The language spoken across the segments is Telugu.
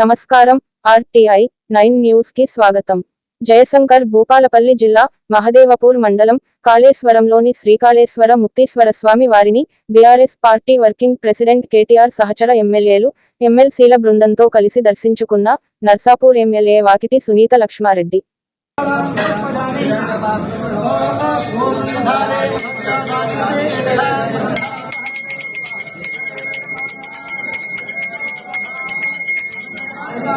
నమస్కారం ఆర్టీఐ నైన్ న్యూస్కి స్వాగతం. జయశంకర్ భూపాలపల్లి జిల్లా మహదేవపూర్ మండలం కాళేశ్వరంలోని శ్రీకాళేశ్వర ముక్తీశ్వర స్వామి వారిని BRS party working president KTR సహచర ఎమ్మెల్యేలు ఎమ్మెల్సీల బృందంతో కలిసి దర్శించుకున్న నర్సాపూర్ ఎమ్మెల్యే వాకిటి సునీత లక్ష్మారెడ్డి.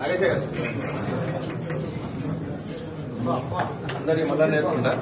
నగేష్ గారు. అందరికి మళ్ళా నేస్తుందా